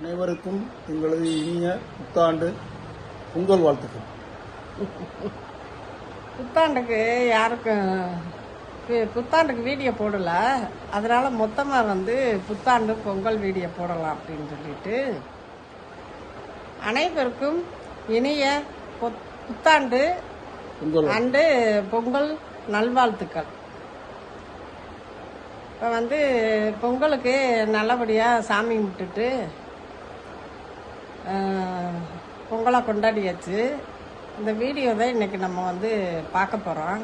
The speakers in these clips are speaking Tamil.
அனைவருக்கும் எங்களது இனிய புத்தாண்டு பொங்கல் வாழ்த்துக்கள். புத்தாண்டுக்கு யாருக்கும் புத்தாண்டுக்கு வீடியோ போடல. அதனால மொத்தமாக வந்து புத்தாண்டு பொங்கல் வீடியோ போடலாம் அப்படின்னு சொல்லிட்டு அனைவருக்கும் இனிய புத்- புத்தாண்டு அண்டு பொங்கல் நல்வாழ்த்துக்கள். இப்போ வந்து பொங்கலுக்கு நல்லபடியாக சாமி கும்பிட்டுட்டு ஆஹ், பொங்கலை கொண்டாடியாச்சு. இந்த வீடியோ தான் இன்றைக்கி நம்ம வந்து பார்க்க போகிறோம்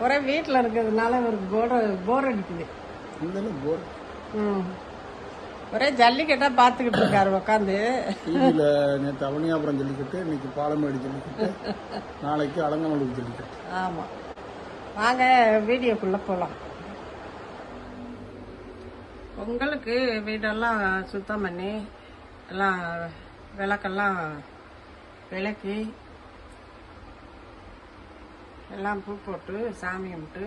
ஒரே வீட்டில் இருக்கிறதுனால ஒரு போர் போர் அடிக்குது. போர் ம். ஒரே ஜல்லிக்கட்டாக பார்த்துக்கிட்டு இருக்காரு உட்காந்து டிவியில் நேற்று அவனியாபுரம் ஜல்லிக்கட்டு இன்னைக்கு பாலமேடு ஜல்லிக்கட்டு நாளைக்கு அலங்கநல்லூர் ஜல்லிக்கட்டு. ஆமாம் வாங்க வீடியோக்குள்ளே போகலாம் பொங்கலுக்கு வீடெல்லாம் சுத்தம் பண்ணி எல்லாம் விளக்கெல்லாம் விளக்கி எல்லாம் பூ போட்டு சாமி கும்பிட்டு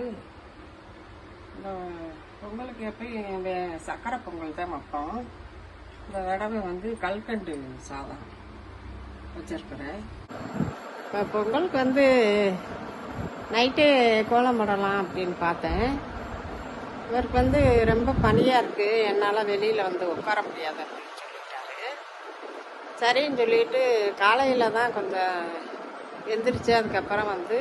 இந்த பொங்கலுக்கு எப்பயும் சக்கரை பொங்கல் தான் வைப்போம். இந்த தடவை வந்து கல்கண்டு சாதம் வச்சிருக்கிறேன். இப்போ பொங்கலுக்கு வந்து நைட்டு கோலம் போடலாம் அப்படின்னு பார்த்தேன். இவருக்கு வந்து ரொம்ப பனியாக இருக்குது என்னால் வெளியில் வந்து உட்கார முடியாது அப்படின்னு சொல்லிட்டாரு. சரின்னு சொல்லிட்டு காலையில் தான் கொஞ்சம் எந்திரிச்சு அதுக்கப்புறம் வந்து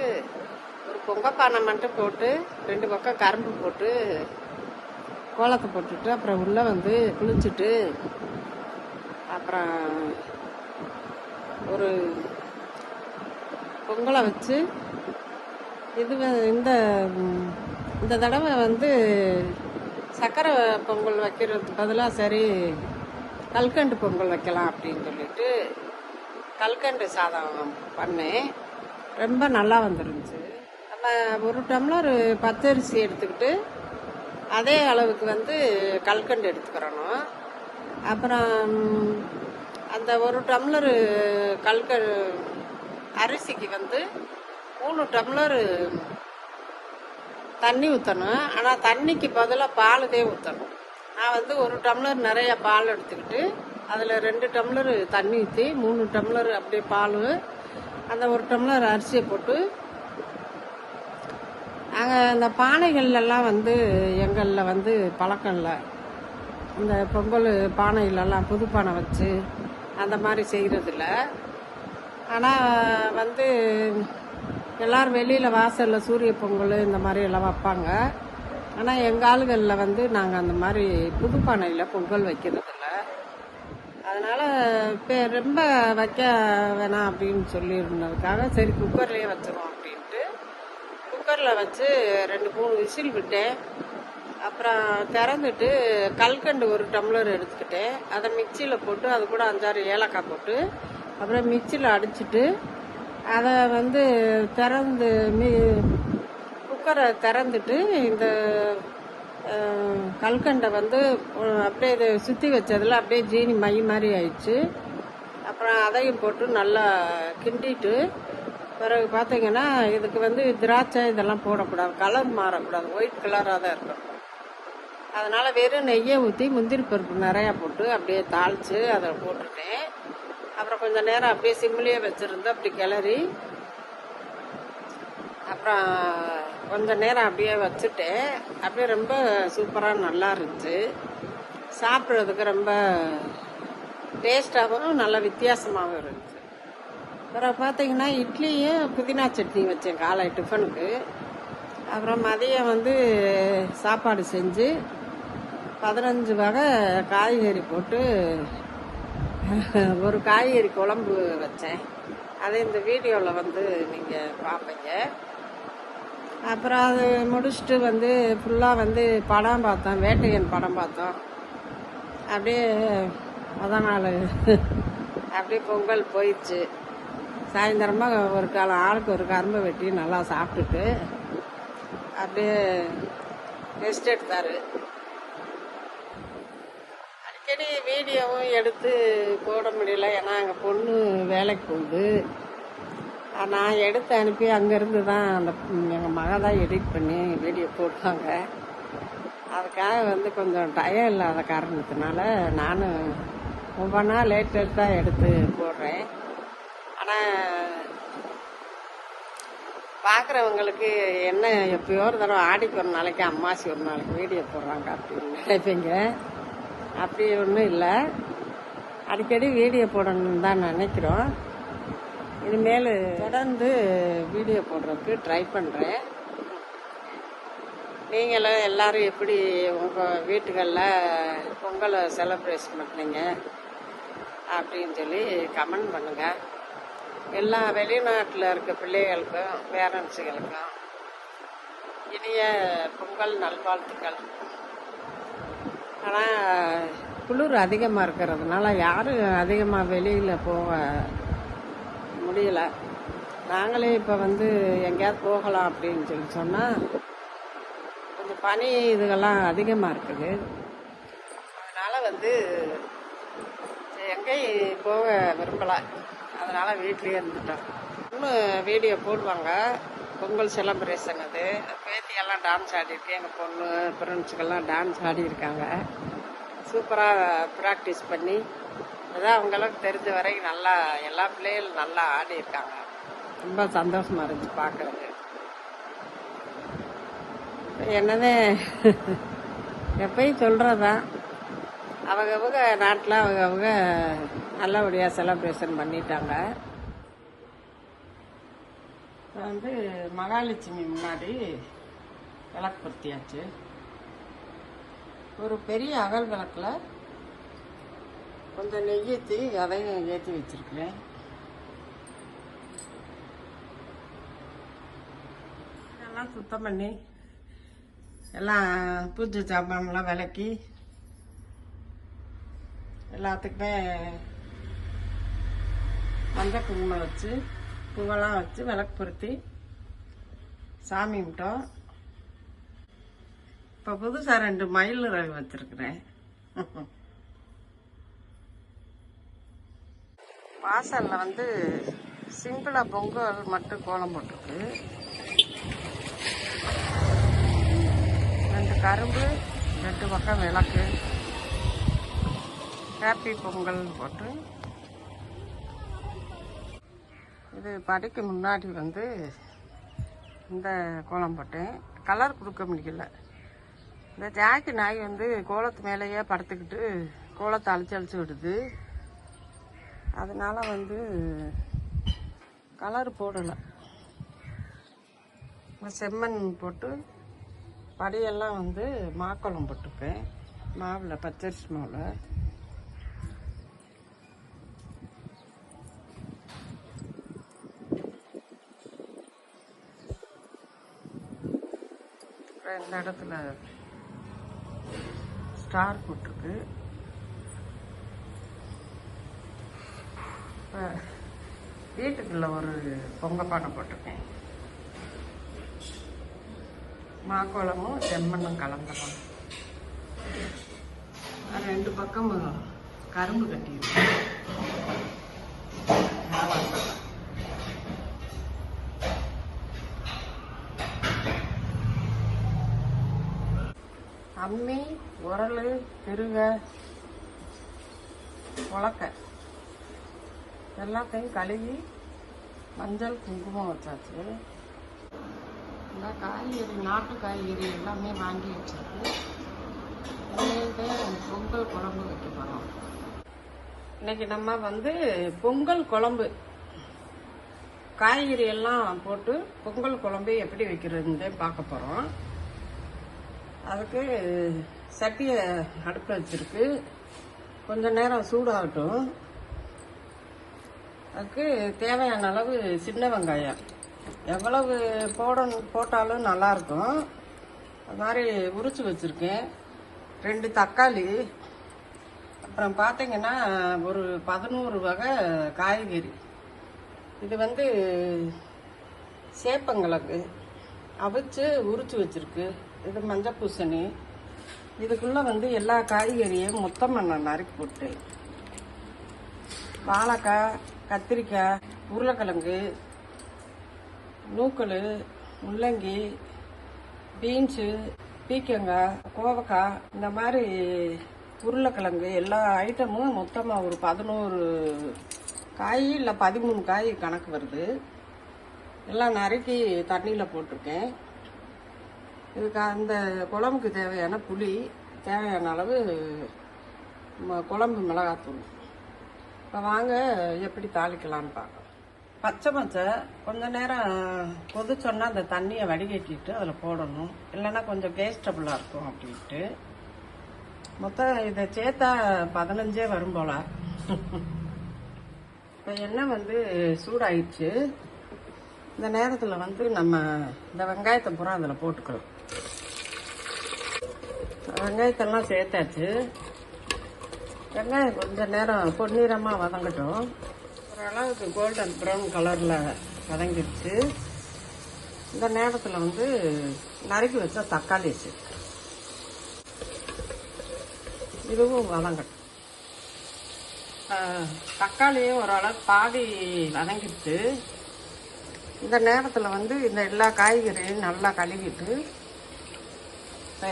ஒரு பொங்கப்பானை மட்டும் போட்டு ரெண்டு பக்கம் கரும்பு போட்டு கோலத்தை போட்டுட்டு அப்புறம் உள்ளே வந்து குளிச்சுட்டு அப்புறம் ஒரு பொங்கலை வச்சு இது வ- இந்த இந்த தடவை வந்து சக்கரை பொங்கல் வைக்கிறதுக்கு பதிலாக சரி கல்கண்டு பொங்கல் வைக்கலாம் அப்படின்னு சொல்லிட்டு கல்கண்டு சாதம் பண்ணேன். ரொம்ப நல்லா வந்துருந்துச்சு. நம்ம ஒரு டம்ளர் பத்தரிசி எடுத்துக்கிட்டு அதே அளவுக்கு வந்து கல்கண்டு எடுத்துக்கிறணும். அப்புறம் அந்த ஒரு டம்ளர் கல்க அரிசிக்கு வந்து மூணு டம்ளர் தண்ணி ஊற்றணும் ஆனால் தண்ணிக்கு பதிலாக பால் தான் ஊற்றணும் நான் வந்து ஒரு டம்ளர் நிறைய பால் எடுத்துக்கிட்டு அதில் ரெண்டு டம்ளர் தண்ணி ஊற்றி மூணு டம்ளர் அப்படியே பால் அந்த ஒரு டம்ளர் அரிசியை போட்டு நாங்கள் இந்த பானைகள்லாம் வந்து எங்களில் வந்து பழக்கம் இல்லை. இந்த பொங்கல் பானைகளெல்லாம் புது பானை வச்சு அந்த மாதிரி செய்கிறதில்ல ஆனால் வந்து எல்லாரும் வெளியில் வாசலில் சூரிய பொங்கல் இந்த மாதிரி எல்லாம் வைப்பாங்க. ஆனால் எங்கள் ஆளுகளில் வந்து நாங்கள் அந்த மாதிரி புதுப்பானையில் பொங்கல் வைக்கிறதில்ல. அதனால் இப்போ ரொம்ப வைக்க வேணாம் அப்படின்னு சொல்லியிருந்ததுக்காக சரி குக்கர்லேயே வச்சிருவோம் அப்படின்ட்டு. குக்கரில் வச்சு ரெண்டு மூணு விசில் விட்டேன். அப்புறம் திறந்துட்டு கல்கண்டு ஒரு டம்ளர் எடுத்துக்கிட்டேன். அதை மிக்சியில் போட்டு அது கூட அஞ்சாறு ஏலக்காய் போட்டு அப்புறம் மிக்சியில் அடிச்சிட்டு அதை வந்து திறந்து மீ குக்கரை திறந்துட்டு இந்த கல்கண்டை வந்து அப்படியே இது சுற்றி வச்சதில் அப்படியே ஜீனி மை மாதிரி ஆயிடுச்சு. அப்புறம் அதையும் போட்டு நல்லா கிண்டிட்டு பிறகு பார்த்தீங்கன்னா இதுக்கு வந்து திராட்சை இதெல்லாம் போடக்கூடாது கலர் மாறக்கூடாது ஒயிட் கலராக தான் இருக்கும். அதனால் வெறும் நெய்யை ஊற்றி முந்திரி பருப்பு நிறையா போட்டு அப்படியே தாளித்து அதை போட்டுட்டேன். அப்புறம் கொஞ்சம் நேரம் அப்படியே சிம்லேயே வச்சுருந்து அப்படி கிளறி அப்புறம் கொஞ்ச நேரம் அப்படியே வச்சுட்டேன். அப்படியே ரொம்ப சூப்பராக நல்லா இருந்துச்சு. சாப்பிட்றதுக்கு ரொம்ப டேஸ்டாகவும் நல்லா வித்தியாசமாகவும் இருந்துச்சு. அப்புறம் பார்த்தீங்கன்னா இட்லியும் புதினா சட்னி வச்சேன் காலை டிஃபனுக்கு. அப்புறம் மதியம் வந்து சாப்பாடு செஞ்சு பதினஞ்சு வகை காய்கறி போட்டு ஒரு காய்கறி குழம்பு வச்சேன். அதை இந்த வீடியோவில் வந்து நீங்கள் பார்ப்பீங்க அப்புறம் அது முடிச்சுட்டு வந்து ஃபுல்லாக வந்து படம் பார்த்தோம் வேட்டையன் படம் பார்த்தோம். அப்படியே முத நாள் அப்படியே பொங்கல் போயிடுச்சு. சாயந்தரமாக ஒரு காலம் ஆளுக்கு ஒரு கரும்பை வெட்டி நல்லா சாப்பிட்டுட்டு அப்படியே ரெஸ்ட் எடுத்தார் அடிக்கடி வீடியோவும் எடுத்து போட முடியல. ஏன்னா எங்கள் பொண்ணு வேலைக்கு போகுது. நான் எடுத்து அனுப்பி அங்கேருந்து தான் அந்த எங்கள் மகன் தான் எடிட் பண்ணி வீடியோ போடுவாங்க. அதுக்காக வந்து கொஞ்சம் டயம் இல்லாத காரணத்தினால நானும் ஒவ்வொன்றா லேட் தான் எடுத்து போடுறேன். ஆனால் பார்க்குறவங்களுக்கு என்ன எப்பயோ ஒரு தடவை ஆடிக்கு ஒரு நாளைக்கு அம்மாசி ஒரு நாளைக்கு வீடியோ போடுறாங்க அப்படின்னு நினைப்பீங்க. அப்படி ஒன்றும் இல்லை. அடிக்கடி வீடியோ போடணும்னு தான் நினைக்கிறோம். இனிமேல் தொடர்ந்து வீடியோ போடுறதுக்கு ட்ரை பண்ணுறேன் நீங்களும் எல்லோரும் எப்படி உங்கள் வீட்டுகளில் பொங்கலை செலப்ரேஷன் பண்ணீங்க அப்படின்னு சொல்லி கமெண்ட் பண்ணுங்கள் எல்லா வெளிநாட்டில் இருக்க பிள்ளைகளுக்கும் பேரண்ட்ஸுகளுக்கும் இனிய பொங்கல் நல்வாழ்த்துக்கள். ஆனால் குளிர் அதிகமாக இருக்கிறதுனால யாரும் அதிகமாக வெளியில் போக முடியல. நாங்களே இப்போ வந்து எங்கேயாவது போகலாம் அப்படின்னு சொல்லி சொன்னால் கொஞ்சம் பனி இதுகெல்லாம் அதிகமாக இருக்குது. அதனால் வந்து எங்கேயும் போக விரும்பலை. அதனால் வீட்லேயே இருந்துட்டோம். இன்னும் வீடியோ போடுவாங்க. பொங்கல் செலப்ரேஷன் அது பேத்தியெல்லாம் டான்ஸ் ஆடிருக்கு எங்கள் பொண்ணு ஃப்ரெண்ட்ஸுக்கெல்லாம் டான்ஸ் ஆடியிருக்காங்க. சூப்பராக ப்ராக்டிஸ் பண்ணி அதான் அவங்களுக்கு தெரிஞ்ச வரைக்கும் நல்லா எல்லா பிள்ளைகளும் நல்லா ஆடியிருக்காங்க. ரொம்ப சந்தோஷமாக இருந்துச்சு பார்க்குறது என்னதே? எப்பயும் சொல்கிறதான் அவங்கவுங்க நாட்டில் அவங்கவுங்க நல்லபடியாக செலப்ரேஷன் பண்ணிட்டாங்க. இப்போ வந்து மகாலட்சுமி முன்னாடி விளக்கு பொருத்தியாச்சு ஒரு பெரிய அகல் விளக்கில் கொஞ்சம் நெய் ஏற்றி அதையும் ஏற்றி வச்சிருக்கிறேன். எல்லாம் சுத்தம் பண்ணி எல்லாம் பூஜை சாமான்லாம் விளக்கி எல்லாத்துக்குமே மஞ்சள் குங்குமம் வச்சு பூவெல்லாம் வச்சு விளக்கு பொருத்தி சாமி கும்பிட்டோம். இப்போ புதுசாக ரெண்டு மயில் ரவி வச்சுருக்குறேன். வாசலில் வந்து சிம்பிளாக பொங்கல் மட்டும் கோலம் போட்டிருக்கு. ரெண்டு கரும்பு ரெண்டு பக்கம் விளக்கு. ஹாப்பி பொங்கல்னு போட்டு இது படிக்கு முன்னாடி வந்து இந்த கோலம் போட்டேன். கலர் கொடுக்க முடியல. இந்த ஜாக்கி நாய் வந்து கோலத்து மேலேயே படுத்துக்கிட்டு கோலத்தை அழிச்சு அழிச்சு விடுது. அதனால் வந்து கலர் போடலை. செம்மண் போட்டு படியெல்லாம் வந்து மாக்கோளம் போட்டுப்பேன் மாவில் பச்சரிசி மாவில். இந்த இடத்துல ஸ்டார் போட்டிருக்கு. இப்போ வீட்டுக்குள்ள ஒரு பொங்க பானை போட்டிருக்கேன். மாக்கோளமும் செம்மண்ணும் கலந்துடும் ரெண்டு பக்கமும் கரும்பு கட்டியிருக்கேன். அம்மி உரல் திருக உலக்க எல்லாத்தையும் கழுவி மஞ்சள் குங்குமம் வச்சாச்சு. இந்த காய்கறி நாட்டு காய்கறி எல்லாமே வாங்கி வச்சிருக்கு இனிமேல்தே பொங்கல் குழம்பு வைக்க போகிறோம் இன்னைக்கு நம்ம வந்து பொங்கல் குழம்பு. காய்கறி எல்லாம் போட்டு பொங்கல் குழம்பு எப்படி வைக்கிறதுன்னு பார்க்க போகிறோம் அதுக்கு சட்டியை அடுப்பில் வச்சுருக்கு. கொஞ்சம் நேரம் சூடாகட்டும். அதுக்கு தேவையான அளவு சின்ன வெங்காயம். எவ்வளவு போடணும் போட்டாலும் நல்லாயிருக்கும் அது மாதிரி உரிச்சு வச்சுருக்கேன். ரெண்டு தக்காளி. அப்புறம் பார்த்தீங்கன்னா ஒரு பதினோரு வகை காய்கறி. இது வந்து சேப்பங்கிழங்கு. அவிச்சு உரிச்சு வச்சிருக்கு. இது மஞ்சள் பூசணி இதுக்குள்ளே வந்து எல்லா காய்கறியும் மொத்தமாக நான் நறுக்கி போட்டு வாழைக்காய் கத்திரிக்காய் உருளைக்கிழங்கு நூக்கல் முள்ளங்கி பீன்ஸு பீக்கங்காய் கோவக்காய் இந்த மாதிரி உருளைக்கிழங்கு எல்லா ஐட்டமும் மொத்தமாக ஒரு பதினோரு காய் இல்லை பதிமூணு காய் கணக்கு வருது. எல்லாம் நறுக்கி தண்ணியில் போட்டிருக்கேன். இதுக்கு அந்த குழம்புக்கு தேவையான புளி தேவையான அளவு ம- குழம்பு மிளகாத்தூள். இப்போ வாங்க எப்படி தாளிக்கலான்னு பார்க்கலாம். பச்சை பச்சை கொஞ்ச நேரம் கொதிச்சோன்னா அந்த தண்ணியை வடிகட்டிட்டு அதில் போடணும். இல்லைன்னா கொஞ்சம் வேஸ்டபுளாக இருக்கும் அப்படின்ட்டு. மொத்தம் இதை சேர்த்தா பதினஞ்சே வரும் போல. இப்போ எண்ணெய் வந்து சூடாயிடுச்சு. இந்த நேரத்தில் வந்து நம்ம இந்த வெங்காயத்தை பூரா அதில் போட்டுக்கிறோம் வெங்காயத்தெல்லாம் சேர்த்தாச்சு. வெங்காயம் கொஞ்ச நேரம் பொன்னிறமாக வதங்கட்டும். ஓரளவுக்கு கோல்டன் ப்ரௌன் கலரில் வதங்கிடுச்சு. இந்த நேரத்தில் வந்து நறுக்கி வச்ச தக்காளி வச்சு இதுவும் வதங்கட்டும். தக்காளியும் ஓரளவுக்கு பாதி வதங்கிடுச்சு. இந்த நேரத்தில் வந்து இந்த எல்லா காய்கறியும் நல்லா கழுவிட்டு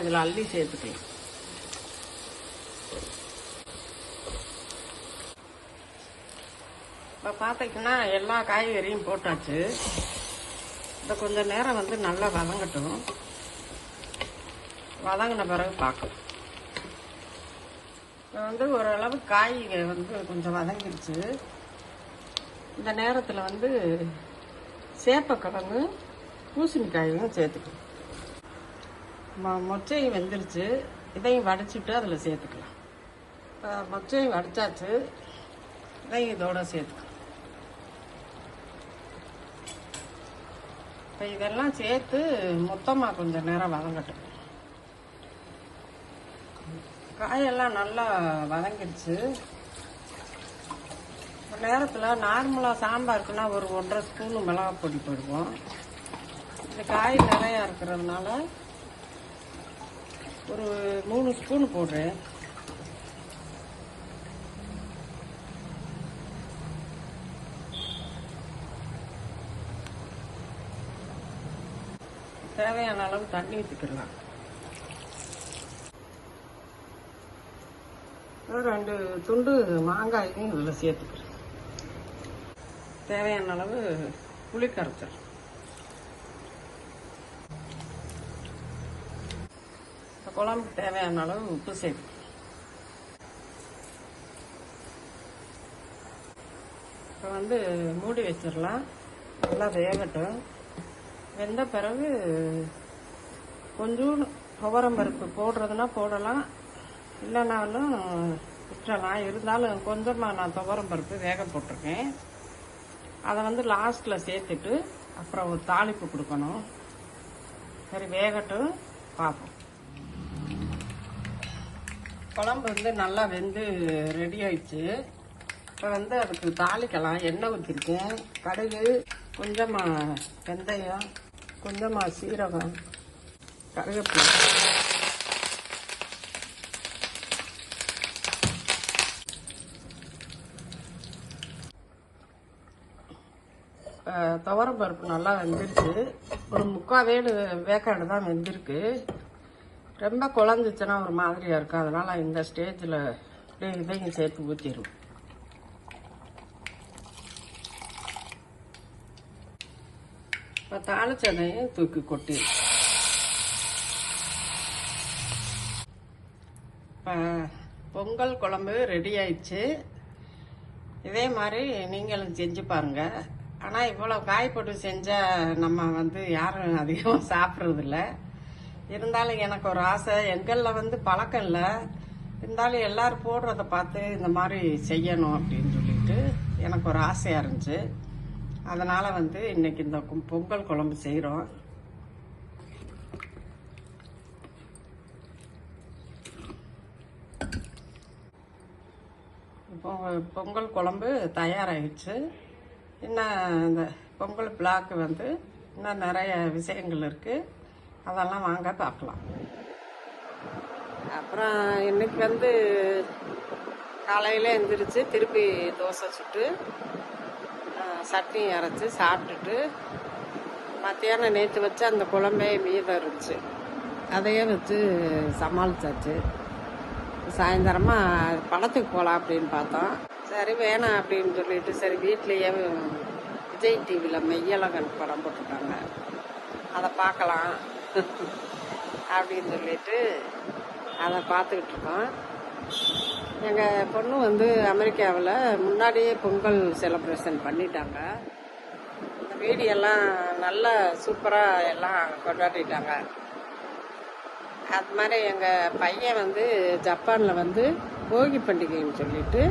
இதில் அள்ளி சேர்த்துக்கலாம் இப்போ பார்த்தீங்கன்னா எல்லா காய்கறியும் போட்டாச்சு. இதை கொஞ்சம் நேரம் வந்து நல்லா வதங்கட்டும். வதங்கின பிறகு பார்க்கலாம். இப்போ வந்து ஓரளவு காய் வந்து கொஞ்சம் வதங்கிடுச்சு. இந்த நேரத்தில் வந்து சேப்பக்கிழங்கு பூசணிக்காயும் சேர்த்துக்கணும் மொ- மொச்சையும் வெந்துருச்சு. இதையும் வடைச்சிட்டு அதில் சேர்த்துக்கலாம். இப்போ மொச்சையும் வடைச்சாச்சு. இதையும் இதோட சேர்த்துக்கலாம். இப்போ இதெல்லாம் சேர்த்து மொத்தமாக கொஞ்சம் நேரம் வதங்கட்டும். காயெல்லாம் நல்லா வதங்கிடுச்சு. நேரத்தில் நார்மலாக சாம்பாருக்குன்னா ஒரு ஒன்றரை ஸ்பூனு மிளகாய் பொடி போடுவோம். இந்த காய் நிறையா இருக்கிறதுனால ஒரு மூணு ஸ்பூன் போடுறேன். தேவையான அளவு தண்ணி ஊற்றிக்கலாம் ரெண்டு துண்டு மாங்காயும் இதில் சேர்த்துக்கிறேன். தேவையான அளவு புளி கரைச்சல் குழம்புக்கு தேவையான அளவு உப்பு சேர்த்து. இப்போ வந்து மூடி வச்சிடலாம். நல்லா வேகட்டும். வெந்த பிறகு கொஞ்சம் துவரம் பருப்பு போடுறதுனா போடலாம். இல்லைனாலும் விட்டுறலாம். இருந்தாலும் கொஞ்சமாக நான் துவரம் பருப்பு வேக போட்டிருக்கேன். அதை வந்து லாஸ்ட்டில் சேர்த்துட்டு அப்புறம் ஒரு தாளிப்பு கொடுக்கணும். சரி வேகட்டும். பார்ப்போம். குழம்பு வந்து நல்லா வெந்து ரெடி ஆயிடுச்சு. இப்போ வந்து அதுக்கு தாளிக்கலாம். எண்ணெய் ஊற்றிருக்கேன் கடுகு கொஞ்சமாக வெந்தயம் கொஞ்சமாக சீரகம் கருவேப்பிலை. துவரம் பருப்பு நல்லா வெந்துருச்சு. ஒரு முக்கால் வேடு வேக்காடு தான் வெந்திருக்கு. ரொம்ப குழஞ்சிச்சுன்னா ஒரு மாதிரியாக இருக்கும். அதனால் இந்த ஸ்டேஜில் அப்படியே இதையும் சேர்த்து ஊற்றிடும் இப்போ தாளிச்சதையும் தூக்கி கொட்டிடும் இப்போ பொங்கல் குழம்பு ரெடி ஆயிடுச்சு. இதே மாதிரி நீங்களும் செஞ்சு பாருங்க. ஆனால் இவ்வளோ காய் போட்டு செஞ்சால் நம்ம வந்து யாரும் அதிகமாக சாப்பிட்றதில்ல. இருந்தாலும் எனக்கு ஒரு ஆசை. எங்களில் வந்து பழக்கம் இல்லை. இருந்தாலும் எல்லாரும் போடுறத பார்த்து இந்த மாதிரி செய்யணும் அப்படின்னு சொல்லிட்டு எனக்கு ஒரு ஆசையாக இருந்துச்சு. அதனால் வந்து இன்னைக்கு இந்த பொங்கல் குழம்பு செய்கிறோம் பொங்கல் குழம்பு தயாராகிடுச்சு இன்னும் இந்த பொங்கல் பிளாக்கு வந்து இன்னும் நிறைய விஷயங்கள் இருக்குது அதெல்லாம் வாங்க பார்க்கலாம். அப்புறம் இன்னைக்கு வந்து காலையில் எழுந்திரிச்சு திருப்பி தோசை சுட்டு சட்னி அரைச்சி சாப்பிட்டுட்டு மத்தியானம் நேற்று வச்ச அந்த குழம்பே மீதம் இருந்துச்சு. அதையே வச்சு சமாளித்தாச்சு சாயந்தரமாக படத்துக்கு போகலாம் அப்படின்னு பார்த்தோம். சரி வேணாம் அப்படின்னு சொல்லிட்டு சரி வீட்லேயே விஜய் டிவியில் மெய்யழகன் படம் போட்டிருக்காங்க. அதை பார்க்கலாம். அப்படின்னு சொல்லிட்டு அதை பார்த்துக்கிட்டு இருக்கோம். எங்கள் பொண்ணு வந்து அமெரிக்காவில் முன்னாடியே பொங்கல் செலப்ரேஷன் பண்ணிட்டாங்க. இந்த வீடியெல்லாம் நல்லா சூப்பராக எல்லாம் கொண்டாடிட்டாங்க. அது மாதிரி எங்கள் பையன் வந்து ஜப்பானில் வந்து போகி பண்டிகைன்னு சொல்லிட்டு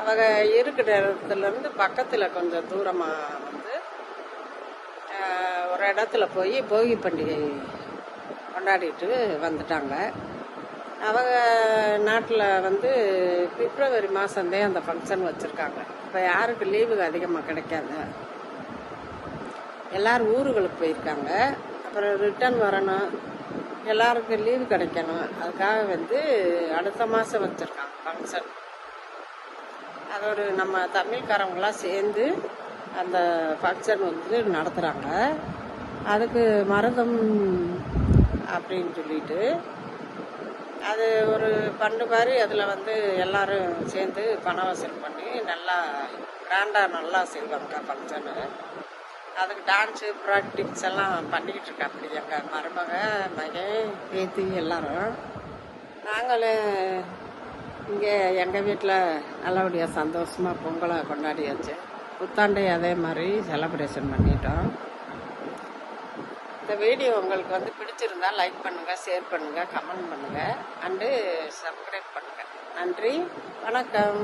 அவங்க இருக்கிற இடத்துலேருந்து பக்கத்தில் கொஞ்சம் தூரமாக வந்து ஒரு இடத்துல போய் போகி பண்டிகை கொண்டாடிட்டு வந்துட்டாங்க. அவங்க நாட்டில் வந்து பிப்ரவரி மாதந்தே அந்த ஃபங்க்ஷன் வச்சுருக்காங்க. இப்போ யாருக்கு லீவு அதிகமாக கிடைக்காது. எல்லாரும் ஊர்களுக்கு போயிருக்காங்க. அப்புறம் ரிட்டர்ன் வரணும். எல்லாருக்கும் லீவு கிடைக்கணும். அதுக்காக வந்து அடுத்த மாதம் வச்சுருக்காங்க ஃபங்க்ஷன் அதோட நம்ம தமிழ்காரவங்களாம் சேர்ந்து அந்த ஃபங்க்ஷன் வந்து நடத்துகிறாங்க அதுக்கு மருதம் அப்படின்னு சொல்லிட்டு அது ஒரு பண்டு மாதிரி அதில் வந்து எல்லாரும் சேர்ந்து பண வசூல் பண்ணி நல்லா கிராண்டாக நல்லா செய்வாங்க ஃபங்க்ஷனு அதுக்கு டான்ஸு ப்ராக்டிக்ஸ் எல்லாம் பண்ணிக்கிட்டு இருக்கா அப்படி எங்கள் மருமக மகன் பேத்தி எல்லாரும். நாங்களும் இங்கே எங்கள் வீட்டில் நல்லபடியாக சந்தோஷமாக பொங்கலை கொண்டாடியாச்சு. புத்தாண்டை அதே மாதிரி செலப்ரேஷன் பண்ணிட்டோம். இந்த வீடியோ உங்களுக்கு வந்து பிடிச்சிருந்தா லைக் பண்ணுங்கள் ஷேர் பண்ணுங்கள் கமெண்ட் பண்ணுங்கள் அண்டு சப்ஸ்கிரைப் பண்ணுங்கள் நன்றி வணக்கம்.